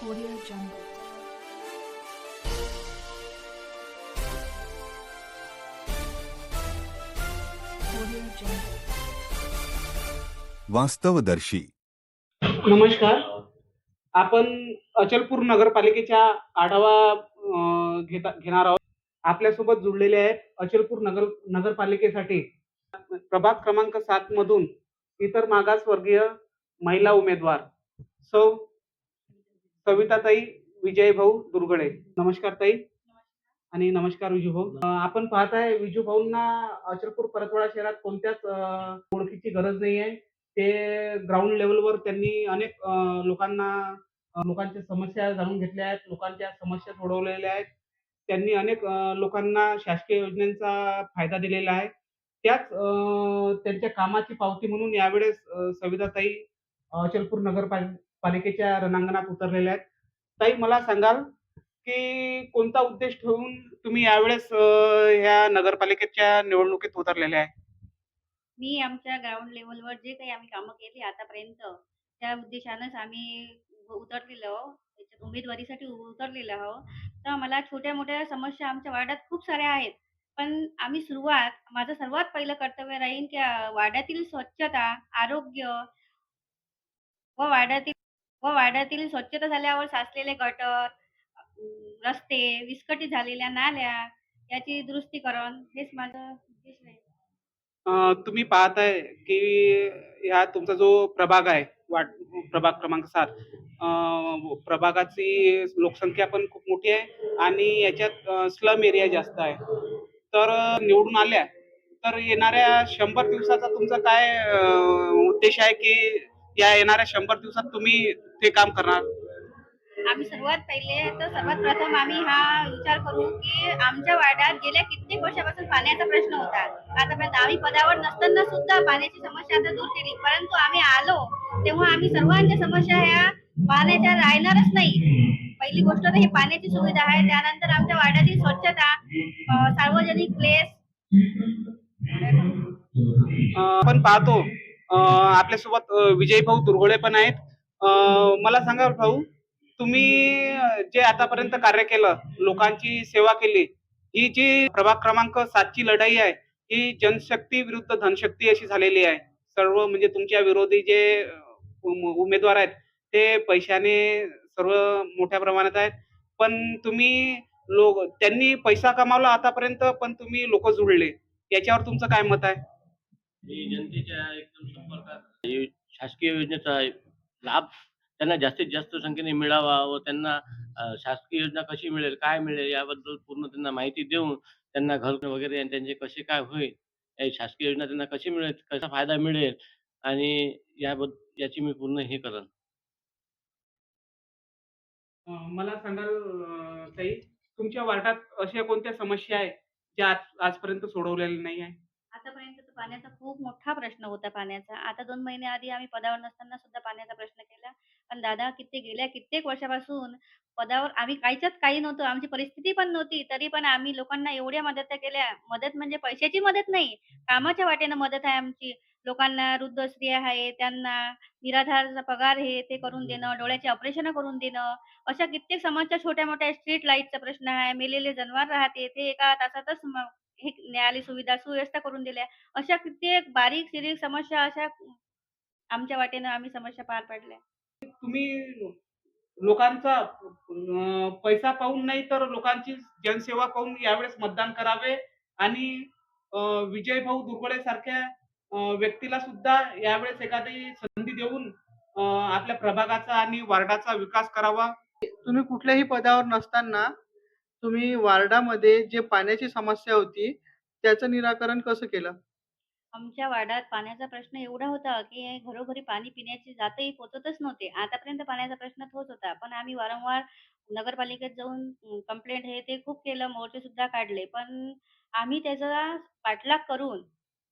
Audio Jungle. Audio Jungle. वास्तवदर्शी नमस्कार आपण अचलपूर नगरपालिकेच्या आढावा अं, घेता घेणार आहोत आपल्यासोबत जुळलेले आहेत अचलपूर नगर नगरपालिकेसाठी प्रभाग क्रमांक सात मधून इतर मागासवर्गीय महिला उमेदवार सौ सविताताई विजय भाऊ दुर्गडे. नमस्कार ताई. आणि नमस्कार विजू भाऊ. आपण पाहताय विजू भाऊंना अचलपूर परतवाडा शहरात कोणत्याच ओळखीची गरज नाही आहे ते ग्राउंड लेवलवर त्यांनी अनेक लोकांना लोकांच्या समस्या जाणून घेतल्या आहेत लोकांच्या समस्या सोडवलेल्या आहेत. त्यांनी अनेक लोकांना शासकीय योजनांचा फायदा दिलेला आहे. त्याच त्यांच्या कामाची पावती म्हणून यावेळेस सविताताई अचलपूर पालिकेच्या रणांगणात उतरलेल्या आहेत. ताई मला सांगाल की कोणता उद्देश ठेवून तुम्ही यावेळेस या ह्या नगरपालिकेच्या निवडणुकीत उतरलेले आहे? मी आमच्या ग्राउंड लेवलवर जे काही आम्ही कामं केली आतापर्यंत त्या उद्देशानंच आम्ही उतरलेलो उमेदवारीसाठी उतरलेलो आहो. तर मला छोट्या मोठ्या समस्या आमच्या वार्डात खूप साऱ्या आहेत. पण आम्ही सुरुवात माझं सर्वात पहिलं कर्तव्य राहील की अं, वार्डातील स्वच्छता आरोग्य व वार्डातील व वाड्यातील स्वच्छता झाल्यावर साचलेले गटर रस्ते विस्कटीत झालेल्या नाल्या याची दुरुस्तीकरण हेच माझं उद्देश आहे. अं, तुम्ही पाहताय की ह्या तुमचा जो प्रभाग आहे वाट प्रभाग क्रमांक सात अं, प्रभागाची लोकसंख्या पण खूप मोठी आहे आणि याच्यात स्लम एरिया जास्त आहे. तर अं, निवडून आल्या तर येणाऱ्या शंभर दिवसाचा तुमचा काय अं, उद्देश आहे की या येणाऱ्या शंभर दिवसात तुम्ही ते काम करणार? आम्ही सर्वात पहिले तर सर्वात प्रथम आम्ही हा विचार करू की आमच्या वार्डात गेल्या कित्येक वर्षापासून पाण्याचा प्रश्न होता. आतापर्यंत आम्ही पदावर नसताना सुद्धा पाण्याची समस्या आता दूर केली. परंतु आम्ही आलो तेव्हा आम्ही सर्वांच्या समस्या ह्या पाण्याच्या राहणारच नाही. पहिली गोष्ट तर ही पाण्याची सुविधा आहे. त्यानंतर आमच्या वार्डातील स्वच्छता सार्वजनिक प्लेस आपण पाहतो आपल्यासोबत विजय भाऊ दुर्गोळे पण आहेत. मला सांगा भाऊ तुम्ही जे आतापर्यंत कार्य केलं लोकांची सेवा केली ही जी प्रभाग क्रमांक सातची लढाई आहे ही जनशक्ती विरुद्ध धनशक्ती अशी झालेली आहे. सर्व म्हणजे तुमच्या विरोधी जे उमेदवार आहेत ते पैशाने सर्व मोठ्या प्रमाणात आहेत. पण तुम्ही लोक त्यांनी पैसा कमावला आतापर्यंत पण तुम्ही लोक जुळले. याच्यावर तुमचं काय मत आहे? जनतेच्या एकदम संपर्कात शासकीय योजनेचा लाभ त्यांना जास्तीत जास्त संख्येने मिळावा व त्यांना अ, शासकीय योजना कशी मिळेल काय मिळेल याबद्दल पूर्ण त्यांना माहिती देऊन त्यांना घर वगैरे आणि त्यांचे कसे काय होईल या शासकीय योजना त्यांना कशी मिळेल कसा फायदा मिळेल आणि याबद्दल याची मी पूर्ण हे करेन. अं, मला सांगाल अं, ताई तुमच्या वार्डात अशा कोणत्या समस्या आहेत ज्या आज आजपर्यंत सोडवलेल्या नाही आहे आतापर्यंत पाण्याचा खूप मोठा प्रश्न होता पाण्याचा. आता दोन महिने आधी आम्ही पदावर नसताना सुद्धा पाण्याचा प्रश्न केला. पण दादा कित्येक गेल्या कित्येक वर्षापासून पदावर आम्ही काहीच्यात काही नव्हतो आमची परिस्थिती पण नव्हती. तरी पण आम्ही लोकांना एवढ्या मदत केल्या. मदत म्हणजे पैशाची मदत नाही कामाच्या वाटेनं मदत आहे आमची. लोकांना वृद्ध स्त्रिया आहे त्यांना निराधारचा पगार हे ते करून देणं डोळ्याचे ऑपरेशन करून देणं. अशा कित्येक समाजच्या छोट्या मोठ्या स्ट्रीट लाईटचा प्रश्न आहे. मेलेले जनावर राहते ते एका तासातच हे न्यायालय सुविधा सुव्यवस्था करून दिल्या. अशा कित्येक बारीक सिरीक समस्या अशा आमच्या वाटेनं आम्ही समस्या पार पाडल्या. तुम्ही लोकांचा अं, पैसा पाहून नाही तर लोकांची जनसेवा पाहून यावेळेस मतदान करावे आणि अं, विजय भाऊ दुर्गडे सारख्या अं, व्यक्तीला सुद्धा यावेळेस एखादी संधी देऊन अं, आपल्या प्रभागाचा आणि वार्डाचा विकास करावा. तुम्ही कुठल्याही पदावर नसताना तुम्ही वार्डामध्ये जे पाण्याची समस्या होती त्याचं निराकरण कसं केलं? आमच्या वार्डात पाण्याचा प्रश्न एवढा होता की घरोघरी पाणी पिण्याची जातही पोचतच नव्हते. आतापर्यंत पाण्याचा प्रश्न तोच होता. पण आम्ही वारंवार नगरपालिकेत जाऊन कंप्लेंट हे ते खूप केलं मोर्चे सुद्धा काढले. पण आम्ही त्याचा पाठलाग करून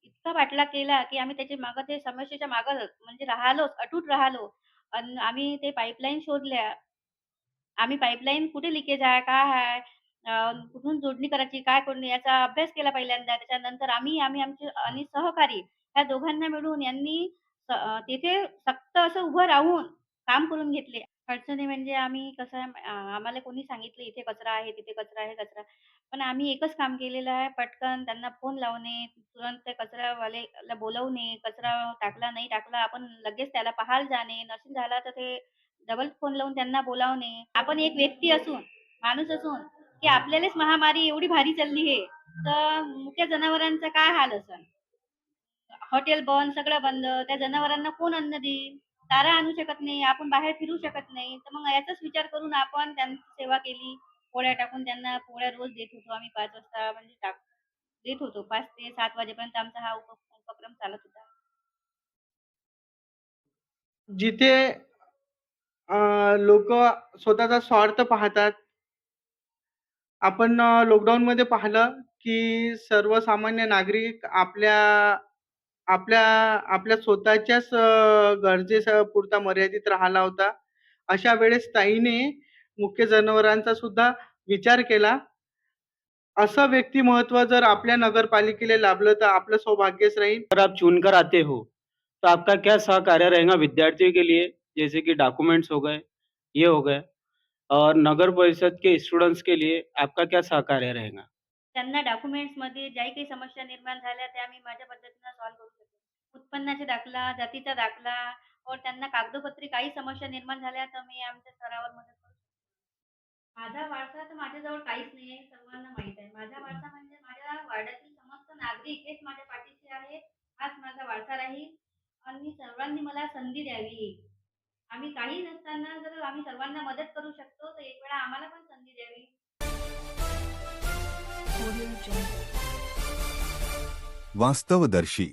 इतका पाठलाग केला की आम्ही त्याच्या मागं ते समस्येच्या मागं म्हणजे राहिलोच अटूट राहिलो. आणि आम्ही ते पाईपलाईन शोधल्या. आम्ही पाईपलाईन कुठे लिकेज आहे काय आहे? कुठून जोडणी करायची काय करणे याचा अभ्यास केला पहिल्यांदा. त्याच्यानंतर आम्ही आम्ही आमचे आणि सहकारी ह्या दोघांना मिळून यांनी स- तिथे सक्त असं उभं राहून काम करून घेतले. अडचणी म्हणजे आम्ही कसं आहे अ, आम्हाला कोणी सांगितलं इथे कचरा आहे, तिथे कचरा आहे, कचरा पण आम्ही एकच काम केलेलं आहे, पटकन त्यांना फोन लावणे, तुरंत त्या कचरावाल्याला बोलवणे, कचरा टाकला, नाही टाकला, आपण लगेच त्याला पाहायला जाणे, नसेल झाला तर ते डबल फोन लावून त्यांना बोलावणे. आपण एक व्यक्ती असून, माणूस असून, की आपल्यालाच महामारी एवढी भारी चालली आहे, तर मुक्या जनावरांचा काय हाल असेल? हॉटेल बंद, सगळं बंद. त्या जनावरांना कोण अन्न देईल? चारा आणू शकत नाही, आपण बाहेर फिरू शकत नाही. तर मग याचाच विचार करून आपण त्यांची सेवा केली. पोळ्या टाकून त्यांना पोळ्या रोज देत होतो आम्ही पाच वाजता म्हणजे टाक देत होतो. पाच ते सात वाजेपर्यंत आमचा हा उप उपक्रम चालत होता. जिथे लोक स्वतःचा स्वार्थ पाहतात. आपण अ, लॉकडाऊनमध्ये पाहिलं, की सर्वसामान्य नागरिक आपल्या आपल्या आपल्या स्वतःच्याच अ, गरजेच्या पुरता मर्यादित राहिला होता. अशा वेळेस ताईने मुख्य जनावरांचा सुद्धा विचार केला. असं व्यक्तिमत्व जर आपल्या नगरपालिकेला लाभलं तर आपलं सौभाग्यच राहील. अगर आप चुनकर आते हो तो आपका क्या सहकार्य रहेगा विद्यार्थियों के लिए जैसे कि डॉक्यूमेंट्स हो गए ये हो गए और नगर परिषद के स्टूडेंट्स के लिए आपका क्या सहकार्य रहेगा त्यांना डॉक्युमेंट्समध्ये ज्याही काही समस्या निर्माण झाल्या त्या मी माझ्या पद्धतीनं सॉल्व्ह करू शकते. उत्पन्नाचा दाखला, जातीचा दाखला और त्यांना कागदोपत्री काही समस्या निर्माण झाल्या तर मी आमच्या स्तरावर मदत करू शकते. माझा वारसा तर माझ्याजवळ काहीच नाही आहे, सर्वांना माहीत आहे. माझा वारसा म्हणजे माझ्या वार्डातील समस्त नागरिक हेच माझ्या पाठीशी आहेत. हाच माझा वारसा राहील आणि सर्वांनी मला संधी द्यावी. आम्ही काही नसताना जर आम्ही सर्वांना मदत करू शकतो, तर एक वेळा आम्हाला पण संधी द्यावी. वास्तवदर्शी